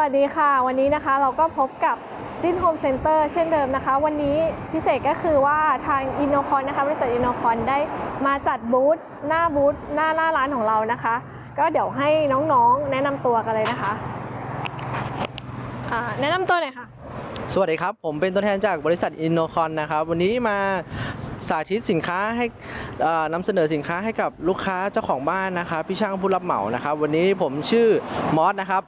วัสดีค่ะ วันนี้นะคะเราก็พบกับจินโฮมเซ็นเตอร์เช่นเดิมนะคะ วันนี้พิเศษก็คือว่าทางอินโนคอนนะคะบริษัทอินโนคอนได้มาจัดบูธหน้าบูธหน้าหน้าร้านของเรานะคะ ก็เดี๋ยวให้น้องๆ แนะนำตัวกันเลยนะคะอ่าแนะนำตัวหน่อยค่ะ สวัสดีครับ ผมเป็นตัวแทนจากบริษัทอินโนคอนนะครับ วันนี้มาสาธิตสินค้าให้เอ่อนำเสนอสินค้าให้กับลูกค้าเจ้าของบ้านนะครับ พี่ช่างผู้รับเหมานะครับ วันนี้ผมชื่อมอสนะครับ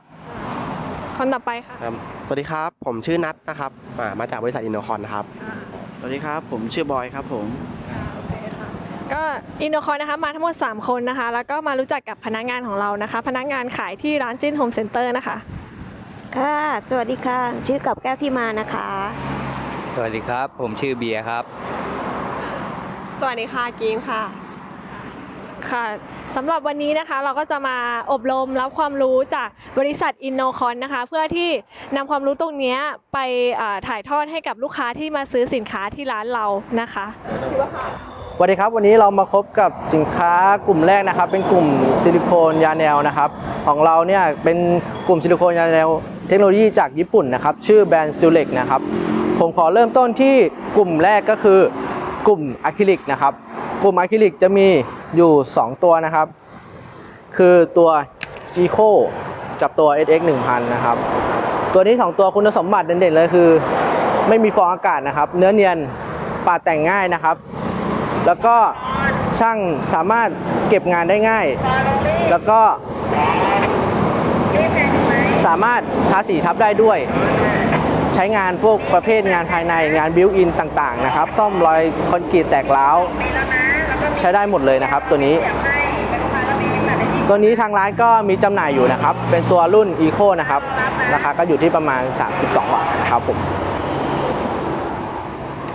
คนต่อไปค่ะ ครับสวัสดีครับ ผมชื่อนัทนะครับอ่ามาจากบริษัทอินโนคอนครับ สวัสดีครับ ผมชื่อบอยครับผม ก็อินโนคอนนะคะมาทั้งหมด 3 คนนะคะ แล้วก็มารู้จักกับพนักงานของเรานะคะ พนักงานขายที่ร้านจินโฮมเซ็นเตอร์นะคะ ค่ะ สวัสดีค่ะ ชื่อกับแก้วที่มานะคะ สวัสดีครับ ผมชื่อเบียร์ครับ สวัสดีค่ะกีนค่ะ ค่ะสำหรับวันนี้นะคะเราก็จะมาอบรมรับความรู้จากบริษัทอินโนคอนนะคะ เพื่อที่นำความรู้ตรงนี้ไปถ่ายทอดให้กับลูกค้าที่มาซื้อสินค้าที่ร้านเรานะคะสวัสดีครับวันนี้เรามาพบกับสินค้ากลุ่มแรกนะครับ เป็นกลุ่มซิลิโคนยาแนวนะครับ ของเราเนี่ยเป็นกลุ่มซิลิโคนยาแนว เทคโนโลยีจากญี่ปุ่นนะครับ ชื่อแบรนด์ซิลเล็กนะครับ ผมขอเริ่มต้นที่กลุ่มแรกก็คือกลุ่มอะคริลิกนะครับ กลุ่มอะคริลิกจะมีอยู่ 2 ตัวนะครับ คือตัว Eco กับตัว SX 1000 นะครับ ตัวนี้ 2 ตัวคุณสมบัติเด่นๆเลยคือ ไม่มีฟองอากาศนะครับ เนื้อเนียนปาดแต่งง่ายนะครับ แล้วก็ช่างสามารถเก็บงานได้ง่าย แล้วก็ สามารถทาสีทับได้ด้วย ใช้งานพวกประเภทงานภายในงานบิวอินต่างๆนะครับ ซ่อมรอยคอนกรีตแตกร้าว ใช้ได้หมดเลยนะครับ ตัวนี้ ตัวนี้ทางร้านก็มีจำหน่ายอยู่นะครับ เป็นตัวรุ่น Eco นะครับ ราคาก็อยู่ที่ประมาณ 32 บาทนะครับผม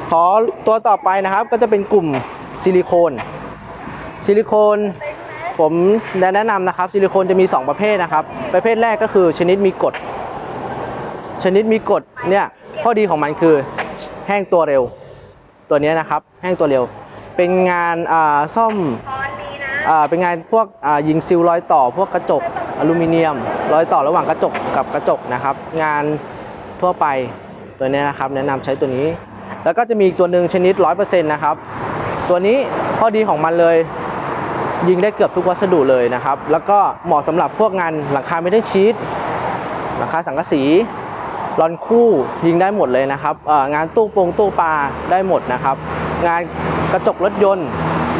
ขอตัวต่อไปนะครับก็จะเป็นกลุ่มซิลิโคนซิลิโคนผมแนะนำนะครับซิลิโคนจะมี 2 ประเภทนะครับ ประเภทแรกก็คือชนิดมีกรดชนิดมีกรดเนี่ยข้อดีของมันคือแห้งตัวเร็ว ตัวเนี้ยนะครับ แห้งตัวเร็ว เป็นงานอ่าซ่อมอ่าเป็นงานพวกอ่ายิงซิลรอยต่อ พวกกระจกอลูมิเนียมรอยต่อระหว่างกระจกกับกระจกนะครับ งานทั่วไปตัวเนี้ยนะครับ แนะนำใช้ตัวนี้ แล้วก็จะมีอีกตัวหนึ่งชนิด 100%นะครับ ตัวนี้ข้อดีของมันเลย ยิงได้เกือบทุกวัสดุเลยนะครับ แล้วก็เหมาะสำหรับพวกงานหลังคาไม่ได้ชีตหลังคาสังกะสีรอนคู่ยิงได้หมดเลยนะครับเอ่องานตู้ปงตู้ปลาได้หมดนะครับ งาน กระจกรถยนต์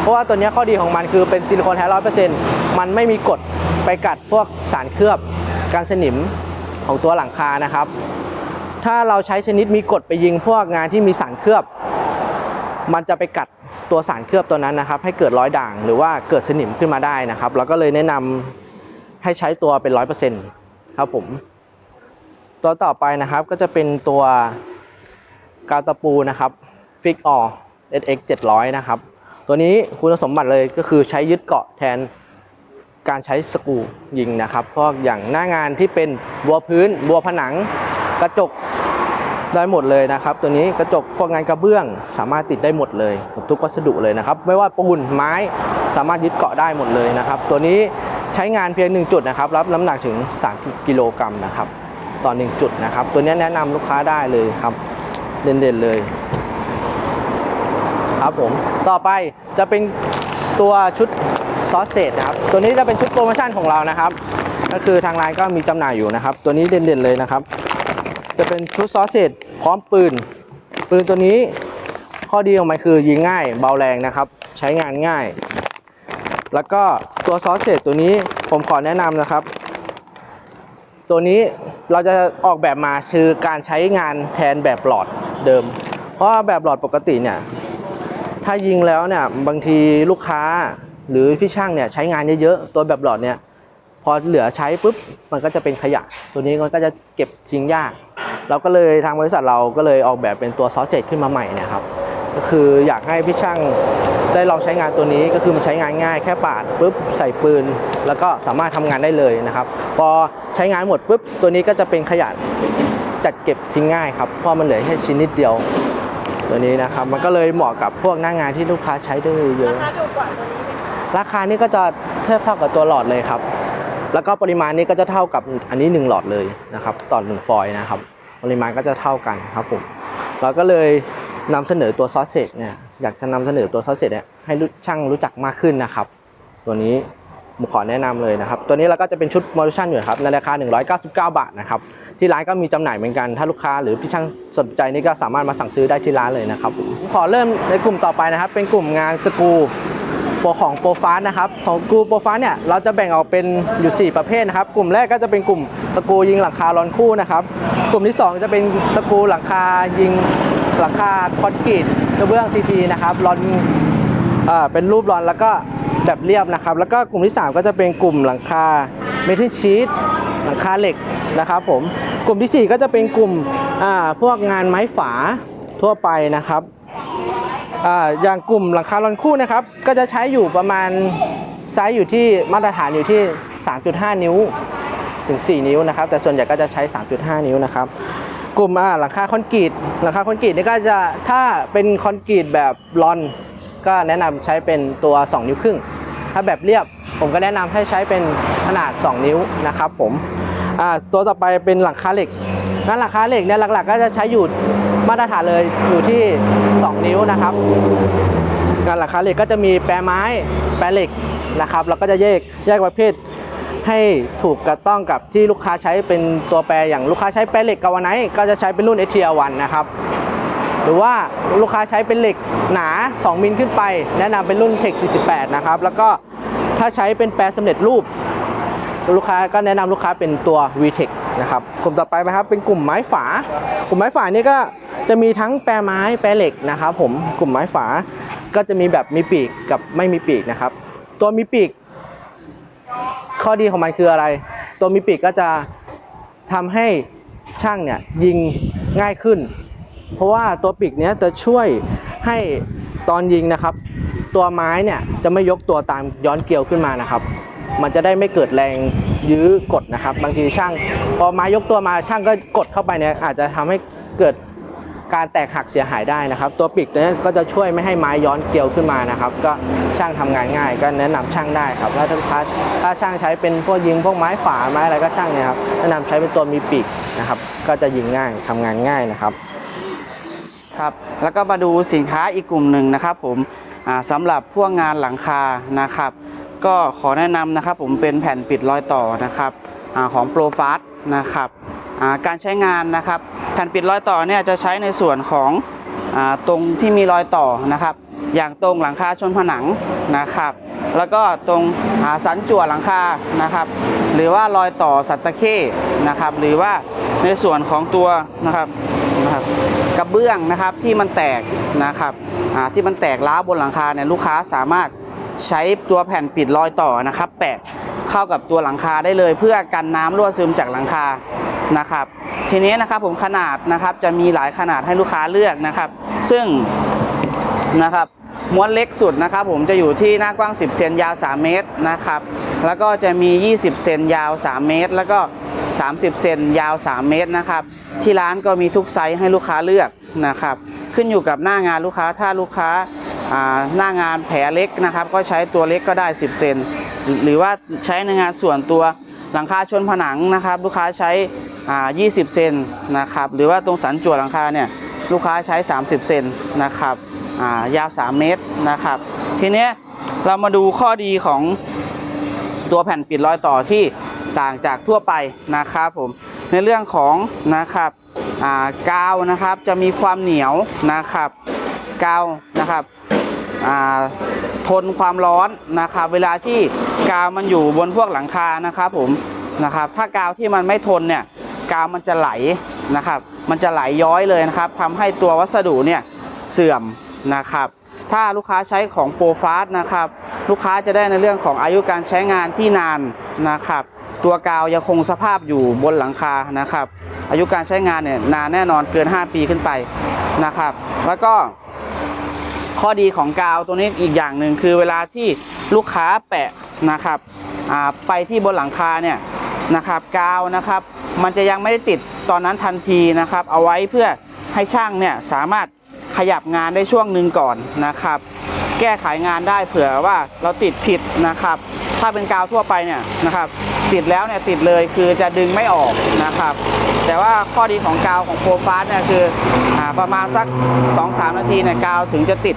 เพราะว่าตัวนี้ข้อดีของมันคือเป็นซิลิโคนแท้ร้อยเปอร์เซ็นต์มันไม่มีกรดไปกัดพวกสารเคลือบการสนิมของตัวหลังคานะครับ ถ้าเราใช้ชนิดมีกรดไปยิงพวกงานที่มีสารเคลือบ มันจะไปกัดตัวสารเคลือบตัวนั้นนะครับ ให้เกิดรอยด่างหรือว่าเกิดสนิมขึ้นมาได้นะครับเราก็เลยแนะนำให้ใช้ตัวเป็นร้อยเปอร์เซ็นต์ครับผม ตัวต่อไปนะครับก็จะเป็นตัวกาวตะปูนะครับฟิกออ SX 700 นะครับ ตัวนี้คุณสมบัติเลยก็คือใช้ยึดเกาะแทนการใช้สกรูยิงนะครับเพราะอย่างหน้างานที่เป็นบัวพื้น บัวผนัง กระจกได้หมดเลยนะครับ ตัวนี้กระจกพวกงานกระเบื้องสามารถติดได้หมดเลยกับทุกวัสดุเลยนะครับ ไม่ว่าปูนไม้สามารถยึดเกาะได้หมดเลยนะครับ ตัวนี้ใช้งานเพียง 1 จุดนะครับ รับน้ำหนักถึง 3 กิโลกรัมนะครับต่อ1จุดนะครับ ตัวนี้แนะนำลูกค้าได้เลยครับ เด่นๆเลย ครับผมต่อไปจะเป็นตัวชุดซอสเซจนะครับ ตัวนี้จะเป็นชุดโปรโมชั่นของเรานะครับ ก็คือทางร้านก็มีจำหน่ายอยู่นะครับ ตัวนี้เด่นๆเลยนะครับ จะเป็นชุดซอสเซจพร้อมปืน ปืนตัวนี้ข้อดีของมันคือยิงง่ายเบาแรงนะครับ ใช้งานง่าย แล้วก็ตัวซอสเซจตัวนี้ผมขอแนะนำนะครับ ตัวนี้เราจะออกแบบมาคือการใช้งานแทนแบบหลอดเดิม เพราะแบบหลอดปกติเนี่ย ถ้ายิงแล้วเนี่ยบางทีลูกค้าหรือพี่ช่างเนี่ยใช้งานเยอะๆตัวแบบหลอดเนี่ยพอเหลือใช้ปุ๊บมันก็จะเป็นขยะ ตัวนี้มันก็จะเก็บทิ้งยาก เราก็เลยทางบริษัทเราก็เลยออกแบบเป็นตัวซอสเซจขึ้นมาใหม่นะครับก็คืออยากให้พี่ช่างได้ลองใช้งานตัวนี้ก็คือมันใช้งานง่ายแค่ปาดปุ๊บใส่ปืน แล้วก็สามารถทำงานได้เลยนะครับ พอใช้งานหมดปุ๊บตัวนี้ก็จะเป็นขยะจัดเก็บทิ้งง่ายครับเพราะมันเหลือแค่ชิ้นนิดเดียว ตัวนี้นะครับมันก็เลยเหมาะกับพวกหน้างานที่ลูกค้าใช้ได้เยอะราคาถูกกว่าตัวนี้ไหมคะราคานี่ก็จะเทียบเท่ากับตัวหลอดเลยครับ แล้วก็ปริมาณนี้ก็จะเท่ากับอันนี้ 1 หลอดเลยนะครับต่อหนึ่งฟอยล์นะครับ ปริมาณก็จะเท่ากันครับผมเราก็เลยนำเสนอตัวซอสเซจเนี่ยอยากจะนำเสนอตัวซอสเซจเนี่ยให้รู้ช่างรู้จักมากขึ้นนะครับ ตัวนี้ผมขอแนะนำเลยนะครับ ตัวนี้เราก็จะเป็นชุดมอลูชันอยู่นะครับในราคา 199 บาทนะครับ ที่ร้านก็มีจำหน่ายเหมือนกัน ถ้าลูกค้าหรือพี่ช่างสนใจนี่ก็สามารถมาสั่งซื้อได้ที่ร้านเลยนะครับผมขอเริ่มในกลุ่มต่อไปนะครับ เป็นกลุ่มงานสกูโปรของโปรฟาสนะครับของกูโปรฟาสเนี่ยเราจะแบ่งออกเป็นอยู่ 4 ประเภทนะครับ กลุ่มแรกก็จะเป็นกลุ่มสกูยิงหลังคาร้อนคู่นะครับ กลุ่มที่ 2 จะเป็นสกูหลังคายิงหลังคาคอนกรีตกระเบื้องซีทีนะครับร้อนเอ่อเป็นรูปรอนแล้วก็แบบเรียบนะครับ แล้วก็กลุ่มที่ 3 ก็จะเป็นกลุ่มหลังคาเมทัลชีตหลังคาเหล็กนะครับผม กลุ่มทีสี่ 4 ก็จะเป็นกลุ่มพวกงานไม้ฝาทั่วไปนะครับออย่างกลุ่มหลังคารอนคู่นะครับ ก็จะใช้อยู่ประมาณไซส์อยู่ที่มาตรฐานอยู่ที่ 3.5 นิ้วถึง 4 นิ้วนะครับ แต่ส่วนใหญ่ก็จะใช้ 3.5 นิ้วนะครับ กลุ่มหลังคาคอนกรีตหลังคาคอนกรีตนี่ก็จะถ้าเป็นคอนกรีตแบบรอน ก็แนะนำใช้เป็นตัว 2 นิ้วครึ่ง ถ้าแบบเรียบผมก็แนะนำให้ใช้เป็นขนาด 2 นิ้วนะครับผม ตัวต่อไปเป็นหลังคาเหล็กงานหลังคาเหล็กเนี่ยหลักๆ ก็จะใช้อยู่มาตรฐานเลยอยู่ที่ 2 นิ้วนะครับงานหลังคาเหล็กก็จะมีแปรไม้แปรเหล็กนะครับแล้วก็จะแยกแยกประเภทให้ถูกกระต้องกับที่ลูกค้าใช้เป็นตัวแปรอย่างลูกค้าใช้แปรเหล็กกาวไนท์ก็จะใช้เป็นรุ่น s t r 1 นะครับหรือว่าลูกค้าใช้เป็นเหล็กหนา 2 มิลขึ้นไป แนะนำเป็นรุ่น Tech 48 นะครับ แล้วก็ถ้าใช้เป็นแปรสำเร็จรูป ลูกค้าก็แนะนำลูกค้าเป็นตัว VTEC นะครับกลุ่มต่อไปนะครับเป็นกลุ่มไม้ฝากลุ่มไม้ฝานี่ก็จะมีทั้งแปรไม้แปรเหล็กนะครับผมกลุ่มไม้ฝาก็จะมีแบบมีปีกกับไม่มีปีกนะครับ ตัวมีปีก ข้อดีของมันคืออะไร ตัวมีปีกก็จะทำให้ช่างเนี่ยยิงง่ายขึ้น เพราะว่าตัวปีกเนี้ยจะช่วยให้ตอนยิงนะครับ ตัวไม้เนี่ยจะไม่ยกตัวตามย้อนเกลียวขึ้นมานะครับ มันจะได้ไม่เกิดแรงยื้อกดนะครับ บางทีช่าง พอไม้ยกตัวมาช่างก็กดเข้าไปเนี่ยอาจจะทำให้เกิดการแตกหักเสียหายได้นะครับ ตัวปีกเนี้ก็จะช่วยไม่ให้ไม้ย้อนเกลียวขึ้นมานะครับ ก็ช่างทำงานง่ายก็แนะนำช่างได้ครับถ้าถ้าถ้าถ้าช่างใช้เป็นพวกยิงพวกไม้ฝาไม้อะไรก็ช่างเนี่ยครับแนะนำใช้เป็นตัวมีปีกนะครับ ก็จะยิงง่ายทำงานง่ายนะครับครับแล้วก็มาดูสินค้าอีกกลุ่มหนึ่งนะครับผมอ่าสำหรับพวกงานหลังคานะครับ ก็ขอแนะนำนะครับผมเป็นแผ่นปิดรอยต่อนะครับอของโปรฟาสนะครับการใช้งานนะครับ แผ่นปิดรอยต่อเนี่ยจะใช้ในส่วนของอตรงที่มีรอยต่อนะครับ อย่างตรงหลังคาชนผนังนะครับ แล้วก็ตรงสันจั่วหลังคานะครับ หรือว่ารอยต่อสัตตะเข้นะครับ หรือว่าในส่วนของตัวนะครับนะครับกระเบื้องนะครับที่มันแตกนะครับที่มันแตกร้าบนหลังคาเนี่ยลูกค้าสามารถ ใช้ตัวแผ่นปิดรอยต่อนะครับ แปะเข้ากับตัวหลังคาได้เลย เพื่อกันน้ำรั่วซึมจากหลังคานะครับ ทีนี้นะครับผมขนาดนะครับจะมีหลายขนาดให้ลูกค้าเลือกนะครับ ซึ่งนะครับม้วนเล็กสุดนะครับ ผมจะอยู่ที่หน้ากว้าง 10 เซนยาว 3 เมตรนะครับ แล้วก็จะมี 20 เซนยาว 3 เมตร แล้วก็ 30 เซนยาว 3 เมตรนะครับ ที่ร้านก็มีทุกไซส์ให้ลูกค้าเลือกนะครับ ขึ้นอยู่กับหน้างานลูกค้าถ้าลูกค้าอ่า หน้างานแผลเล็กนะครับ ก็ใช้ตัวเล็กก็ได้ 10 เซนหรือว่าใช้ในงานส่วนตัวหลังคาชนผนังนะครับ ลูกค้าใช้อ่า20 เซนนะครับ หรือว่าตรงสันจั่วหลังคาเนี่ยลูกค้าใช้ 30 เซนนะครับายาว 3 เมตรนะครับ ทีนี้เรามาดูข้อดีของตัวแผ่นปิดรอยต่อที่ต่างจากทั่วไปนะครับผมในเรื่องของนะครับากาวนะครับจะมีความเหนียวนะครับ กาวนะครับทนความร้อนนะครับ เวลาที่กาวมันอยู่บนพวกหลังคานะครับผมนะครับ ถ้ากาวที่มันไม่ทนเนี่ยกาวมันจะไหลนะครับ มันจะไหลย้อยเลยนะครับทำให้ตัววัสดุเนี่ยเสื่อมนะครับ ถ้าลูกค้าใช้ของโปรฟาสนะครับ ลูกค้าจะได้ในเรื่องของอายุการใช้งานที่นานนะครับ ตัวกาวยังคงสภาพอยู่บนหลังคานะครับ อายุการใช้งานเนี่ยนานแน่นอนเกิน 5 ปีขึ้นไปนะครับ แล้วก็ ข้อดีของกาวตัวนี้อีกอย่างหนึ่งคือเวลาที่ลูกค้าแปะนะครับไปที่บนหลังคาเนี่ยนะครับกาวนะครับ มันจะยังไม่ได้ติดตอนนั้นทันทีนะครับ เอาไว้เพื่อให้ช่างเนี่ยสามารถขยับงานได้ช่วงหนึ่งก่อนนะครับ แก้ไขงานได้เผื่อว่าเราติดผิดนะครับ ถ้าเป็นกาวทั่วไปเนี่ยนะครับ ติดแล้วเนี่ยติดเลยคือจะดึงไม่ออกนะครับ แต่ว่าข้อดีของกาวของโปรฟาสเนี่ยคืออประมาณสัก 2-3 นาทีเนี่ยกาวถึงจะติด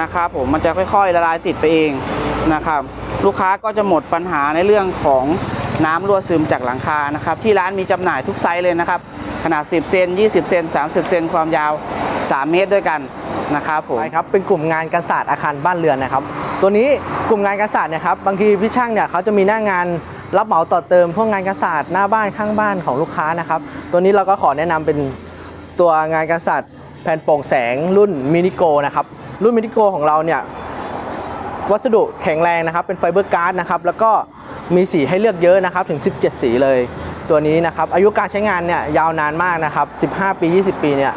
นะครับ ผมมันจะค่อยๆละลายติดไปเองนะครับ ลูกค้าก็จะหมดปัญหาในเรื่องของ น้ำรั่วซึมจากหลังคานะครับ ที่ร้านมีจำหน่ายทุกไซส์เลยนะครับ ขนาด 10 เซน 20 เซน 30 เซน ความยาว 3 เมตรด้วยกันนะครับผมใช่ครับเป็นกลุ่มงานกันศาสตร์อาคารบ้านเรือนนะครับ ตัวนี้กลุ่มงานกันศาสตร์เนี่ยครับบางทีพี่ช่างเนี่ยเขาจะมีหน้างานรับเหมาต่อเติมพวกงานกันศาสตร์หน้าบ้านข้างบ้านของลูกค้านะครับ ตัวนี้เราก็ขอแนะนำเป็นตัวงานกันศาสตร์แผ่นโปร่งแสงรุ่นมินิโกนะครับรุ่นมินิโกของเราเนี่ยวัสดุแข็งแรงนะครับเป็นไฟเบอร์การ์ดนะครับแล้วก็ มีสีให้เลือกเยอะนะครับถึง 17 สีเลย ตัวนี้นะครับอายุการใช้งานเนี่ยยาวนานมากนะครับ 15 ปี 20 ปีเนี่ย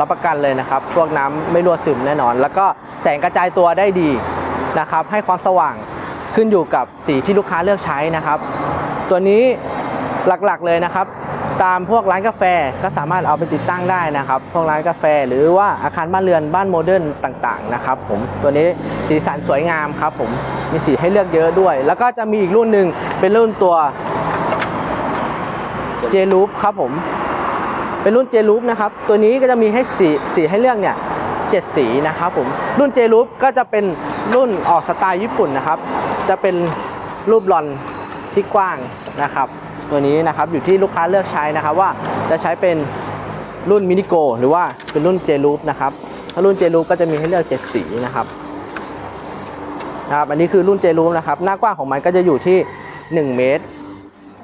รับประกันเลยนะครับ พวกน้ำไม่รั่วซึมแน่นอน แล้วก็แสงกระจายตัวได้ดีนะครับให้ความสว่างขึ้นอยู่กับสีที่ลูกค้าเลือกใช้นะครับ ตัวนี้หลักๆเลยนะครับ ตามพวกร้านกาแฟก็สามารถเอาไปติดตั้งได้นะครับ พวกร้านกาแฟหรือว่าอาคารบ้านเรือนบ้านโมเดิร์นต่างๆนะครับผมตัวนี้สีสันสวยงามครับผมมีสีให้เลือกเยอะด้วย แล้วก็จะมีอีกรุ่นหนึ่งเป็นรุ่นตัวเจลูปครับผมเป็นรุ่นเจลูปนะครับตัวนี้ก็จะมีให้สีสีให้เลือกเนี่ยเจ็ดสีนะครับผมรุ่นเจลูปก็จะเป็นรุ่นออกสไตล์ญี่ปุ่นนะครับ จะเป็นรูปลอนที่กว้างนะครับ ตัวนี้นะครับอยู่ที่ลูกค้าเลือกใช้นะครับว่าจะใช้เป็นรุ่นมินิโกหรือว่าเป็นรุ่นเจลูปนะครับถ้ารุ่นเจลูปก็จะมีให้เลือก 7 สีนะครับนะครับอันนี้คือรุ่นเจลูปนะครับหน้ากว้างของมันก็จะอยู่ที่ 1 เมตร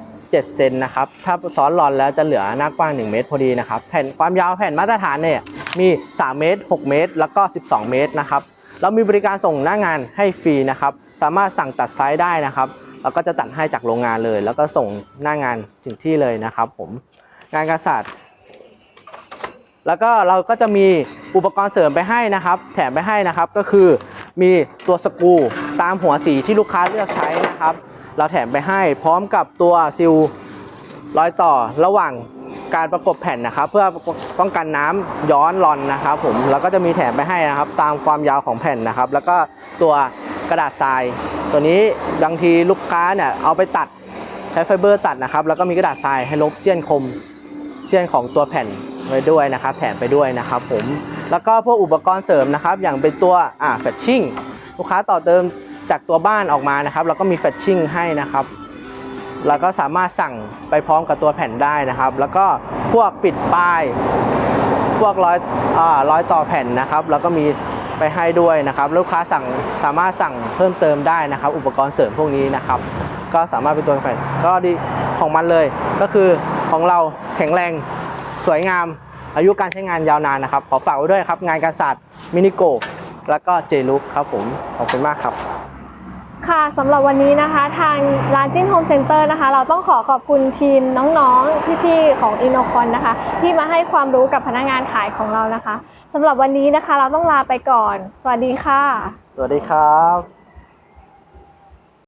7เซนนะครับถ้าซ้อนรอนแล้วจะเหลือหน้ากว้าง 1 เมตรพอดีนะครับแผ่นความยาวแผ่นมาตรฐานเนี่ยมี 3 เมตร 6 เมตร แล้วก็ 12 เมตรนะครับเรามีบริการส่งหน้างานให้ฟรีนะครับสามารถสั่งตัดไซส์ได้นะครับ เราก็จะตัดให้จากโรงงานเลย แล้วก็ส่งหน้างานถึงที่เลยนะครับผมงานกษัตริย์แล้วก็เราก็จะมีอุปกรณ์เสริมไปให้นะครับ แถมไปให้นะครับก็คือมีตัวสกูตามหัวสีที่ลูกค้าเลือกใช้นะครับ เราแถมไปให้พร้อมกับตัวซิลรอยต่อระหว่างการประกบแผ่นนะครับ เพื่อป้องกันน้ำย้อนรอนนะครับ ผมแล้วก็จะมีแถมไปให้นะครับ ตามความยาวของแผ่นนะครับ แล้วก็ตัว กระดาษทราย ตัวนี้บางทีลูกค้าเนี่ยเอาไปตัดใช้ไฟเบอร์ตัดนะครับ แล้วก็มีกระดาษทรายให้ลบเสี้ยนคมเสี้ยนของตัวแผ่นไว้ด้วยนะครับ แถมไปด้วยนะครับผมแล้วก็พวกอุปกรณ์เสริมนะครับ อย่างเป็นตัวอ่าแฟชชิ่งลูกค้าต่อเติมจากตัวบ้านออกมานะครับ แล้วก็มีแฟชชิ่งให้นะครับแล้วก็สามารถสั่งไปพร้อมกับตัวแผ่นได้นะครับ แล้วก็พวกปิดป้าย พวกร้อยอ่าร้อยต่อแผ่นนะครับ แล้วก็มี ไปให้ด้วยนะครับลูกค้าสั่งสามารถสั่งเพิ่มเติมได้นะครับ อุปกรณ์เสริมพวกนี้นะครับ ก็สามารถเป็นตัวแผ่นก็ดีของมันเลยก็คือของเราแข็งแรงสวยงาม อายุการใช้งานยาวนานนะครับ ขอฝากไว้ด้วยครับ งานการศาสตร์มินิโก แล้วก็เจลุกครับผม ขอบคุณมากครับ ค่ะสำหรับวันนี้นะคะ ทางร้านจิ้นโฮมเซ็นเตอร์นะคะ เราต้องขอขอบคุณทีมน้องๆ พี่ๆ ของอินโนคอนนะคะ ที่มาให้ความรู้กับพนักงานขายของเรานะคะสำหรับวันนี้นะคะเราต้องลาไปก่อน สวัสดีค่ะ สวัสดีครับ